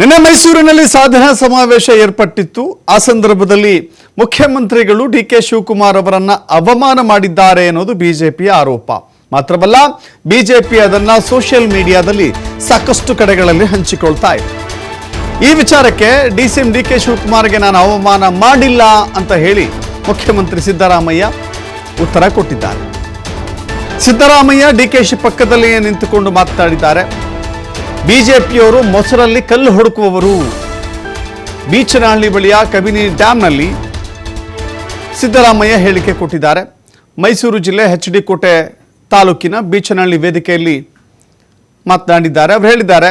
ನಿನ್ನೆ ಮೈಸೂರಿನಲ್ಲಿ ಸಾಧನಾ ಸಮಾವೇಶ ಏರ್ಪಟ್ಟಿತ್ತು. ಆ ಸಂದರ್ಭದಲ್ಲಿ ಮುಖ್ಯಮಂತ್ರಿಗಳು ಡಿ ಕೆ ಶಿವಕುಮಾರ್ ಅವರನ್ನ ಅವಮಾನ ಮಾಡಿದ್ದಾರೆ ಅನ್ನೋದು ಬಿಜೆಪಿಯ ಆರೋಪ. ಮಾತ್ರವಲ್ಲ, ಬಿಜೆಪಿ ಅದನ್ನ ಸೋಷಿಯಲ್ ಮೀಡಿಯಾದಲ್ಲಿ ಸಾಕಷ್ಟು ಕಡೆಗಳಲ್ಲಿ ಹಂಚಿಕೊಳ್ತಾ ಇದೆ. ಈ ವಿಚಾರಕ್ಕೆ ಡಿ ಸಿಎಂ ಡಿ ಕೆ ಶಿವಕುಮಾರ್ಗೆ ನಾನು ಅವಮಾನ ಮಾಡಿಲ್ಲ ಅಂತ ಹೇಳಿ ಮುಖ್ಯಮಂತ್ರಿ ಸಿದ್ದರಾಮಯ್ಯ ಉತ್ತರ ಕೊಟ್ಟಿದ್ದಾರೆ. ಸಿದ್ದರಾಮಯ್ಯ ಡಿ ಕೆ ಶಿ ಪಕ್ಕದಲ್ಲಿಯೇ ನಿಂತುಕೊಂಡು ಮಾತನಾಡಿದ್ದಾರೆ. ಬಿಜೆಪಿಯವರು ಮೊಸರಲ್ಲಿ ಕಲ್ಲು ಹುಡುಕುವವರು. ಬೀಚನಹಳ್ಳಿ ಬಳಿಯ ಕಬಿನಿ ಡ್ಯಾಂನಲ್ಲಿ ಸಿದ್ದರಾಮಯ್ಯ ಹೇಳಿಕೆ ಕೊಟ್ಟಿದ್ದಾರೆ. ಮೈಸೂರು ಜಿಲ್ಲೆ ಎಚ್ ಡಿ ಕೋಟೆ ತಾಲೂಕಿನ ಬೀಚನಹಳ್ಳಿ ವೇದಿಕೆಯಲ್ಲಿ ಮಾತನಾಡಿದ್ದಾರೆ. ಅವರು ಹೇಳಿದ್ದಾರೆ,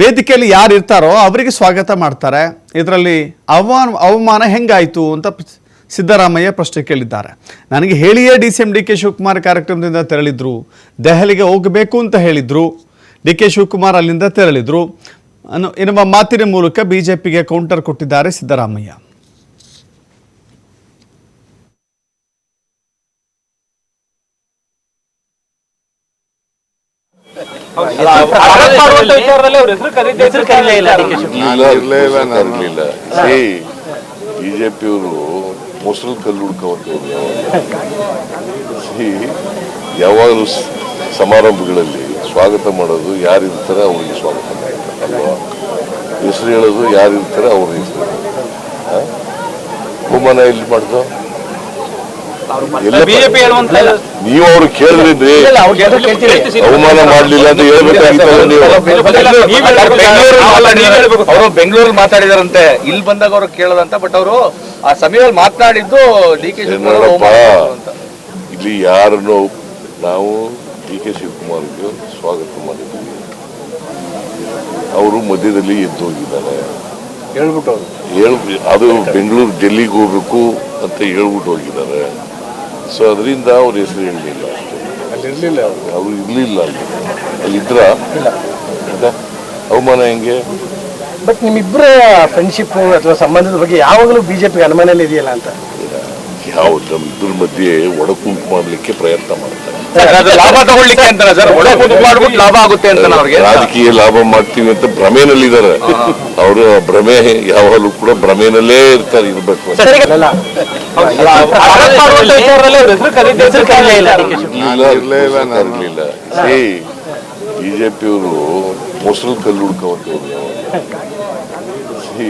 ವೇದಿಕೆಯಲ್ಲಿ ಯಾರು ಇರ್ತಾರೋ ಅವರಿಗೆ ಸ್ವಾಗತ ಮಾಡ್ತಾರೆ. ಇದರಲ್ಲಿ ಅವಮಾನ ಅವಮಾನ ಹೆಂಗಾಯಿತು ಅಂತ ಸಿದ್ದರಾಮಯ್ಯ ಪ್ರಶ್ನೆ ಕೇಳಿದ್ದಾರೆ. ನನಗೆ ಹೇಳಿಯೇ D C M D K Shivakumar ಕಾರ್ಯಕ್ರಮದಿಂದ ತೆರಳಿದ್ರು. ದೆಹಲಿಗೆ ಹೋಗಬೇಕು ಅಂತ ಹೇಳಿದ್ರು. ಡಿ ಕೆ ಶಿವಕುಮಾರ್ ಅಲ್ಲಿಂದ ತೆರಳಿದ್ರು ಅನ್ನೋ ಎನ್ನುವ ಮಾತಿನ ಮೂಲಕ ಬಿಜೆಪಿಗೆ ಕೌಂಟರ್ ಕೊಟ್ಟಿದ್ದಾರೆ ಸಿದ್ದರಾಮಯ್ಯ ಬಿಜೆಪಿಯವರು ಮೊಸರು ಕಲ್ಲು ಹುಡ್ಕೋದು ಸಿ ಯಾವಾಗಲೂ ಸಮಾರಂಭಗಳಲ್ಲಿ ಸ್ವಾಗತ ಮಾಡೋದು ಯಾರಿರ್ತಾರೆ ಅವ್ರಿಗೆ ಸ್ವಾಗತ ಮಾಡ್ತಾರೆ ಅಲ್ವಾ ಹೆಸರು ಹೇಳೋದು ಯಾರಿರ್ತಾರೆ ಅವ್ರ ಹೆಸರು ಬಹುಮಾನ ಮಾಡ್ದು ಬಿಜೆಪಿ ಹೇಳುವಂತ ನೀವು ಅವ್ರು ಕೇಳಿದ್ರಿ ಇಲ್ಲ. ಅವಮಾನ ಮಾಡ್ಲಿಲ್ಲ ಅಂತ ಹೇಳ್ಬೇಕು ನೀವು ಅವರು ಬೆಂಗಳೂರಲ್ಲಿ ಮಾತಾಡಿದಾರಂತೆ ಇಲ್ಲಿ ಬಂದಾಗ ಅವ್ರು ಕೇಳದಂತ ಬಟ್ ಅವರು ಆ ಸಮಯದಲ್ಲಿ ಮಾತನಾಡಿದ್ದು ಡಿ ಕೆ ಇಲ್ಲಿ ಯಾರನ್ನು ನಾವು ಡಿ ಕೆ ಶಿವಕುಮಾರ್ಗೆ ಸ್ವಾಗತ ಮಾಡಿದ್ದೀವಿ. ಅವರು ಮಧ್ಯದಲ್ಲಿ ಎದ್ದು ಹೋಗಿದ್ದಾರೆ ಹೇಳ್ಬಿಟ್ಟು ಹೇಳ್ ಅದು ಬೆಂಗಳೂರು ಡೆಲ್ಲಿಗೆ ಹೋಗ್ಬೇಕು ಅಂತ ಹೇಳ್ಬಿಟ್ಟು ಹೋಗಿದ್ದಾರೆ. ಸೊ ಅದರಿಂದ ಅವ್ರ ಹೆಸರು ಹೇಳಲಿಲ್ಲ ಅಷ್ಟೇ. ಇರ್ಲಿಲ್ಲ ಅವ್ರು. ಇರಲಿಲ್ಲ ಅಲ್ಲಿ. ಅಲ್ಲಿದ್ರ? ಅವಮಾನ ಹೆಂಗೆ? ಬಟ್ ನಿಮ್ಮಿಬ್ಬರ ಫ್ರೆಂಡ್ಶಿಪ್ ಅಥವಾ ಸಂಬಂಧದ ಬಗ್ಗೆ ಯಾವಾಗಲೂ ಬಿಜೆಪಿ ಅನುಮಾನನೇ ಇದೆಯಲ್ಲ ಅಂತ? ಯಾವ ನಮ್ಮಿಬ್ಬರ ಮಧ್ಯೆ ಒಡಕುಂಟು ಮಾಡಲಿಕ್ಕೆ ಪ್ರಯತ್ನ ಮಾಡ್ತಾರೆ. ಲಾಭ ತಗೊಳ್ಳಿಕ್ಕೆ ಅಂತಾನೆ ಸರ್ ಮಾಡ್ಬಿಟ್ಟು ಲಾಭ ಆಗುತ್ತೆ ಅಂತ ಅವ್ರಿಗೆ ರಾಜಕೀಯ ಲಾಭ ಮಾಡ್ತೀವಿ ಅಂತ ಭ್ರಮೆನಲ್ಲಿದ್ದಾರೆ ಅವರು ಭ್ರಮೆ ಯಾವಾಗಲೂ ಕೂಡ ಭ್ರಮೆನಲ್ಲೇ ಇರ್ತಾರೆ ಇರ್ಬೇಕು ಇರಲಿಲ್ಲ ನಾನು ಇರಲಿಲ್ಲ ಸಿ ಬಿಜೆಪಿಯವರು ಮೊಸರು ಕಲ್ಲು ಹುಡ್ಕೋದು ಸಿ